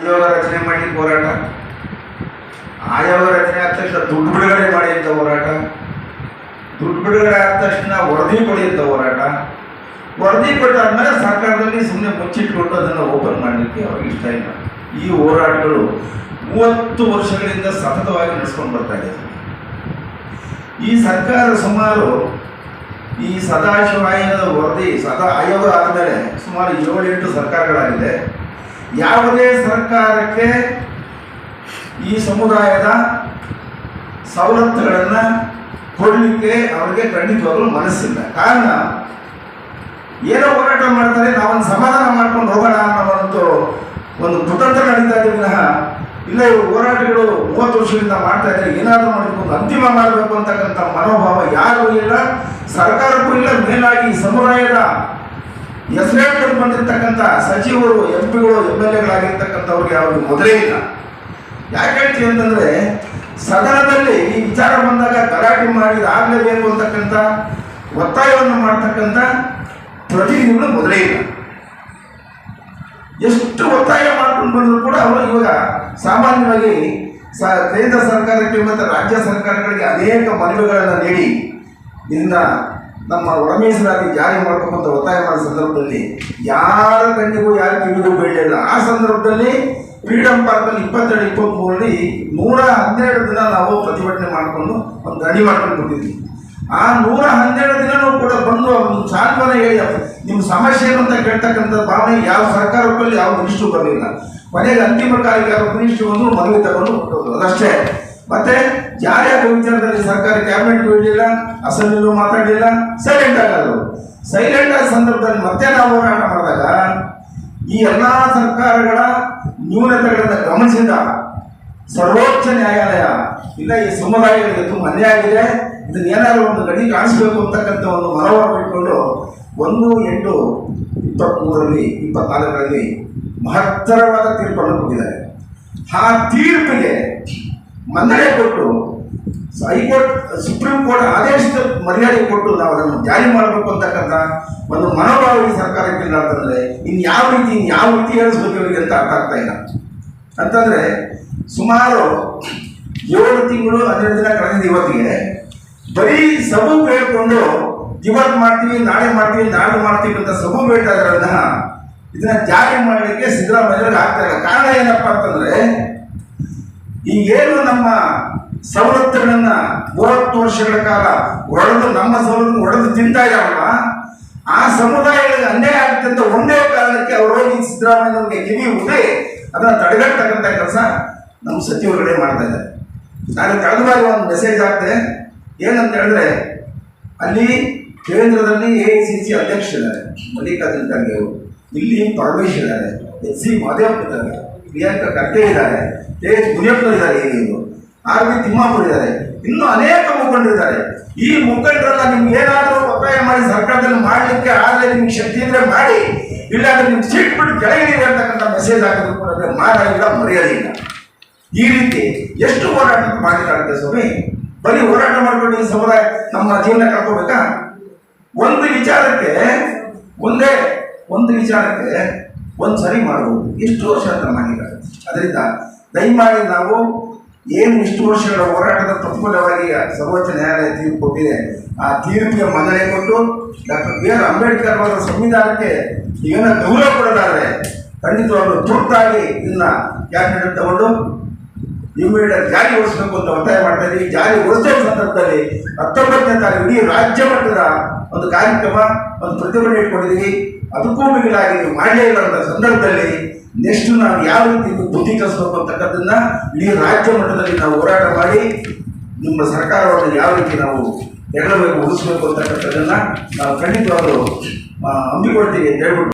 ಆಯೋಗ ರಚನೆ ಮಾಡಿ ಹೋರಾಟ ಆಯೋಗ ರಚನೆ ಆದ ತಕ್ಷಣ ದುಡ್ಡು ಬಿಡುಗಡೆ ಮಾಡಿ ಅಂತ ಹೋರಾಟ, ದುಡ್ಡು ಬಿಡುಗಡೆ ಆದ ತಕ್ಷಣ ವರದಿ ಕೊಡಿ ಅಂತ ಹೋರಾಟ, ವರದಿ ಕೊಟ್ಟಾದ್ಮೇಲೆ ಸರ್ಕಾರದಲ್ಲಿ ಸುಮ್ಮನೆ ಮುಚ್ಚಿಟ್ಕೊಂಡು ಅದನ್ನು ಓಪನ್ ಮಾಡಲಿಕ್ಕೆ ಅವ್ರಿಗೆ ಇಷ್ಟ ಇಲ್ಲ. ಈ ಹೋರಾಟಗಳು ಮೂವತ್ತು ವರ್ಷಗಳಿಂದ ಸತತವಾಗಿ ನಡೆಸ್ಕೊಂಡು ಬರ್ತಾ ಇದೆ. ಈ ಸರ್ಕಾರ ಸುಮಾರು ಈ ಸದಾಶಿವ ಆಯೋಗದ ವರದಿ, ಸದಾ ಆಯೋಗ ಆದಮೇಲೆ ಸುಮಾರು ಏಳೆಂಟು ಸರ್ಕಾರಗಳಾಗಿದೆ. ಯಾವುದೇ ಸರ್ಕಾರಕ್ಕೆ ಈ ಸಮುದಾಯದ ಸವಲತ್ತುಗಳನ್ನು ಕೊಡಲಿಕ್ಕೆ ಅವರಿಗೆ ಖಂಡಿತವಾಗಲು ಮನಸ್ಸಿಲ್ಲ. ಕಾರಣ, ಏನೋ ಹೋರಾಟ ಮಾಡ್ತಾರೆ, ನಾವೊಂದು ಸಮಾಧಾನ ಮಾಡ್ಕೊಂಡು ಹೋಗೋಣ ಅನ್ನೋ ಒಂದು ಕುತಂತ್ರ ನಡೀತಾ ಇದೆ ವಿನಃ, ಇಲ್ಲ ಇವರು ಹೋರಾಟಗಳು ಮೂವತ್ತು ವರ್ಷದಿಂದ ಮಾಡ್ತಾ ಇದ್ದಾರೆ, ಏನಾದರೂ ಮಾಡಬೇಕು, ಅಂತಿಮ ಮಾಡಬೇಕು ಅಂತಕ್ಕಂಥ ಮನೋಭಾವ ಯಾರೂ ಇಲ್ಲ. ಸರ್ಕಾರಕ್ಕೂ ಇಲ್ಲ, ಮೇಲಾಗಿ ಸಮುದಾಯದ ಹೆಸರೇಳ್ಕೊಂಡು ಬಂದಿರತಕ್ಕಂಥ ಸಚಿವರು ಎಂ ಪಿಗಳು ಎಂ ಎಲ್ ಎಗಳಾಗಿರ್ತಕ್ಕಂಥವ್ರಿಗೆ ಅವ್ರಿಗೆ ಮೊದಲೇ ಇಲ್ಲ. ಯಾಕೆ ಹೇಳ್ತೀವಿ ಅಂತಂದ್ರೆ, ಸದನದಲ್ಲಿ ಈ ವಿಚಾರ ಬಂದಾಗ ಗಲಾಟೆ ಮಾಡಿ ಆಗಲೇಬೇಕು ಅಂತಕ್ಕಂಥ ಒತ್ತಾಯವನ್ನು ಮಾಡ್ತಕ್ಕಂಥ ಪ್ರತಿನಿಧಿಗಳು ಮೊದಲೇ ಇಲ್ಲ. ಎಷ್ಟು ಒತ್ತಾಯ ಮಾಡ್ಕೊಂಡು ಬಂದರೂ ಕೂಡ ಅವರು ಇವಾಗ ಸಾಮಾನ್ಯವಾಗಿ ಸ, ಕೇಂದ್ರ ಸರ್ಕಾರಕ್ಕೆ ಮತ್ತು ರಾಜ್ಯ ಸರ್ಕಾರಗಳಿಗೆ ಅನೇಕ ಮನವಿಗಳನ್ನು ನೀಡಿ, ಇದನ್ನ ನಮ್ಮ ಒಳಮೀಸಲಾತಿ ಜಾರಿ ಮಾಡಬೇಕು ಅಂತ ಒತ್ತಾಯ ಮಾಡಿದ ಸಂದರ್ಭದಲ್ಲಿ ಯಾರ ಕಣ್ಣಿಗೂ ಯಾರ ಕಿವಿಗೂ ಬೀಳಲಿಲ್ಲ ಆ ಸಂದರ್ಭದಲ್ಲಿ ಫ್ರೀಡಂ ಪಾರ್ಕಲ್ಲಿ ಇಪ್ಪತ್ತೆರಡು ಇಪ್ಪತ್ತ್ಮೂರರಲ್ಲಿ ನೂರ ಹನ್ನೆರಡು ದಿನ ನಾವು ಪ್ರತಿಭಟನೆ ಮಾಡಿಕೊಂಡು ಒಂದು ಗಡಿ ಮಾಡ್ಕೊಂಡು ಬಿಟ್ಟಿದ್ವಿ ಆ ನೂರ ಹನ್ನೆರಡು ದಿನನೂ ಕೂಡ ಬಂದು ಒಂದು ಸಾಂತ್ವನ ಹೇಳಿ, ನಿಮ್ಮ ಸಮಸ್ಯೆ ಏನು ಅಂತ ಕೇಳ್ತಕ್ಕಂಥ ಭಾವನೆ ಯಾವ ಸರ್ಕಾರಕ್ಕಲ್ಲಿ ಯಾವ ಮಿನಿಸ್ಟ್ರು ಬರಲಿಲ್ಲ ಮನೆಗೆ ಅಂತಿಮ ಯಾವ ಮಿನಿಸ್ಟ್ರು ಒಂದು ಮನವಿ ತಗೊಂಡು. ಅದಷ್ಟೇ. ಮತ್ತೆ ಯಾರ್ಯಾರ ವಿಚಾರದಲ್ಲಿ ಸರ್ಕಾರ ಕ್ಯಾಬಿನೆಟ್ ಬಿಡಲಿಲ್ಲ ಅಸೆಂಬ್ಲಿಲೂ ಮಾತಾಡಲಿಲ್ಲ ಸೈಲೆಂಟ್ ಆಗೋದು ಸೈಲೆಂಟ್ ಆದ ಸಂದರ್ಭದಲ್ಲಿ ಮತ್ತೆ ನಾವು ಹೋರಾಟ ಮಾಡಿದಾಗ, ಈ ಎಲ್ಲ ಸರ್ಕಾರಗಳ ನ್ಯೂನತೆಗಳನ್ನು ಗಮನಿಸಿದ ಸರ್ವೋಚ್ಚ ನ್ಯಾಯಾಲಯ, ಇಲ್ಲ ಈ ಸಮುದಾಯಗಳಿಗೆ ತುಂಬ ಅನ್ಯಾಯ ಆಗಿದೆ, ಇದನ್ನ ಏನಾದರೂ ಒಂದು ಗಡಿ ಕಾಣಿಸ್ಬೇಕು ಅಂತಕ್ಕಂಥ ಒಂದು ಮನೋಭಾವ ಇಟ್ಕೊಂಡು ಒಂದು ಎಂಟು ಇಪ್ಪತ್ತ್ಮೂರರಲ್ಲಿ ಇಪ್ಪತ್ನಾಲ್ಕರಲ್ಲಿ ಮಹತ್ತರವಾದ ತೀರ್ಪನ್ನು ಕೊಟ್ಟಿದ್ದಾರೆ. ಆ ತೀರ್ಪಿಗೆ ಮನ್ನಣೆ ಕೊಟ್ಟು ಹೈಕೋರ್ಟ್, ಸುಪ್ರೀಂ ಕೋರ್ಟ್ ಆದೇಶದ ಮರ್ಯಾದೆ ಕೊಟ್ಟು ನಾವು ಅದನ್ನು ಜಾರಿ ಮಾಡಬೇಕು ಅಂತಕ್ಕಂಥ ಒಂದು ಮನೋಭಾವ ಈ ಸರ್ಕಾರಕ್ಕೆ ಇಲ್ಲ ಅಂತಂದ್ರೆ ಇನ್ನು ಯಾವ ರೀತಿ, ಇನ್ ಯಾವ ರೀತಿ ಹೇಳಿಸ್ಬೇಕು ಇವರಿಗೆ ಅಂತ ಅರ್ಥ ಆಗ್ತಾ ಇಲ್ಲ. ಅಂತಂದ್ರೆ ಸುಮಾರು ಏಳು ತಿಂಗಳು ಹನ್ನೆರಡು ದಿನ ಕಳೆದ ಇವತ್ತಿಗೆ. ಬರೀ ಸಬು ಬೇಡ್ಕೊಂಡು ಇವತ್ತು ಮಾಡ್ತೀವಿ, ನಾಳೆ ಮಾಡ್ತೀವಿ ನಾಳೆ ಮಾಡ್ತೀವಿ ಅಂತ ಸಬು ಬೇಡ ಇದನ್ನ ಜಾರಿ ಮಾಡಲಿಕ್ಕೆ ಸಿದ್ದರಾಮಯ್ಯವ್ರಿಗೆ ಆಗ್ತಾ ಇಲ್ಲ. ಕಾರಣ ಏನಪ್ಪಾ ಅಂತಂದ್ರೆ ಈಗೇನು ನಮ್ಮ ಸವಲತ್ತುಗಳನ್ನ ಮೂವತ್ತು ವರ್ಷಗಳ ಕಾಲ ಒಡೆದು ನಮ್ಮ ಸವಲತ್ತು ಒಡೆದು ತಿಂತಾ ಇದ್ದಾರಲ್ಲ ಆ ಸಮುದಾಯಗಳಿಗೆ ಅನ್ಯಾಯ ಆಗುತ್ತೆ ಒಂದೇ ಕಾರಣಕ್ಕೆ ಅವರು ಈ ಸಿದ್ದರಾಮಯ್ಯವ್ರಿಗೆ ಕಿವಿ ಉಂಟೆ ಅದನ್ನ ತಡೆಗಟ್ಟತಕ್ಕಂಥ ಕೆಲಸ ನಮ್ಮ ಸಚಿವರುಗಳೇ ಮಾಡ್ತಾ ಇದ್ದಾರೆ. ನಾನು ಕಳೆದ ಒಂದು ಮೆಸೇಜ್ ಹಾಕ್ತೆ ಏನಂತ ಹೇಳಿದ್ರೆ, ಅಲ್ಲಿ ಕೇಂದ್ರದಲ್ಲಿ ಎ ಐ ಸಿ ಸಿ ಅಧ್ಯಕ್ಷರಿದ್ದಾರೆ, ಮಲ್ಲಿಕಾರ್ಜುನ ಖರ್ಗೆ ಅವರು. ಇಲ್ಲಿ ಪರಮೇಶ್ ಇದ್ದಾರೆ, ಎಚ್ ಸಿ ಮಾದೇವಪ್ಪ ಇದ್ದಾರೆ. ಪ್ರಿಯಾಂಕಾ ಖರ್ಗೆ ಇದ್ದಾರೆ, ತೇಜ್ ಎಚ್ ಮುನಿಯಪ್ಪ ಇದ್ದಾರೆ ಈಗ ಆರ್ ತಿಮ್ಮಾಪುರ ಇದ್ದಾರೆ. ಇನ್ನೂ ಅನೇಕ ಮುಖಂಡರಿದ್ದಾರೆ ಈ ಮುಖಂಡರೆಲ್ಲ ನಿಮ್ಗೆ ಏನಾದರೂ ಒತ್ತಾಯ ಮಾಡಿ ಸರ್ಕಾರದಲ್ಲಿ ಮಾಡಲಿಕ್ಕೆ ಆದರೆ ನಿಮ್ಗೆ ಶಕ್ತಿ ಇದ್ರೆ ಮಾಡಿ, ಇಲ್ಲಾಂದ್ರೆ ನಿಮ್ಗೆ ಸೀಟ್ ಬಿಟ್ಟು ಕೆಳಗಿರಿ ಅಂತಕ್ಕಂಥ ಮೆಸೇಜ್ ಹಾಕಿದ್ರು ಕೂಡ ಮಾಡೋದಿಲ್ಲ ಮರೆಯೋದಿಲ್ಲ ಈ ರೀತಿ ಎಷ್ಟು ಹೋರಾಟ ಮಾಡಲಿಕ್ಕಾಗುತ್ತೆ ಸ್ವಾಮಿ? ಬರೀ ಹೋರಾಟ ಮಾಡಿಕೊಂಡು ಈ ಸಮುದಾಯ ನಮ್ಮ ಜೀವನ ಕಳ್ಕೋಬೇಕಾ? ಒಂದು ವಿಚಾರಕ್ಕೆ, ಒಂದೇ, ಒಂದು ವಿಚಾರಕ್ಕೆ ಒಂದು ಸರಿ ಮಾಡ್ಬೋದು. ಇಷ್ಟು ವರ್ಷ ಅಂತ ಮಾಡಿದ್ದಾರೆ ಅದರಿಂದ ದಯಮಾಡಿ ನಾವು ಏನು ಇಷ್ಟು ವರ್ಷಗಳ ಹೋರಾಟದ ಪ್ರತಿಫಲವಾಗಿ ಸರ್ವೋಚ್ಚ ನ್ಯಾಯಾಲಯ ತೀರ್ಪು ಕೊಟ್ಟಿದೆ, ಆ ತೀರ್ಪಿಗೆ ಮನ್ನಣೆ ಕೊಟ್ಟು ಡಾಕ್ಟರ್ ಬಿ ಆರ್ ಅಂಬೇಡ್ಕರ್ ಅವರ ಸಂವಿಧಾನಕ್ಕೆ ಏನೋ ಗೌರವ ಕೊಡೋದಾದರೆ ಖಂಡಿತವಾಗ್ಲೂ ತುರ್ತಾಗಿ ಇದನ್ನ ಕ್ಯಾಬಿನೆಟ್ ತಗೊಂಡು ಇಮಿಡಿಯೇಟ್ ಜಾರಿಗೊಳಿಸಬೇಕು ಅಂತ ಒತ್ತಾಯ ಮಾಡ್ತಾ ಇದ್ದೀವಿ. ಜಾರಿಗೊಳಿಸೋ ಸಂದರ್ಭದಲ್ಲಿ ಹತ್ತೊಂಬತ್ತನೇ ತಾರೀಕು ಇಡೀ ರಾಜ್ಯ ಮಟ್ಟದ ಒಂದು ಕಾರ್ಯಕ್ರಮ, ಒಂದು ಪ್ರತಿಭಟನೆ ಇಟ್ಕೊಂಡಿದ್ದೀವಿ. ಅದಕ್ಕೂ ಮಿಗಿಲಾಗಿ ನೀವು ಮಾಡಲೇ ಸಂದರ್ಭದಲ್ಲಿ ನೆಕ್ಸ್ಟ್ ನಾವು ಯಾವ ರೀತಿ ಬುದ್ಧಿ ಕಲಿಸಬೇಕು ಅಂತಕ್ಕಂಥದ್ದನ್ನ ಇಡೀ ರಾಜ್ಯ ಮಟ್ಟದಲ್ಲಿ ನಾವು ಹೋರಾಟ ಮಾಡಿ ನಿಮ್ಮ ಸರ್ಕಾರವನ್ನು ಯಾವ ರೀತಿ ನಾವು ಎಡಬೇಕು ಉಳಿಸ್ಬೇಕು ಅಂತಕ್ಕಂಥದ್ದನ್ನ ನಾವು ಖಂಡಿತವಾಗಲು ಹಮ್ಮಿಕೊಳ್ತೀವಿ ಅಂತ ಹೇಳ್ಬಿಟ್ಟು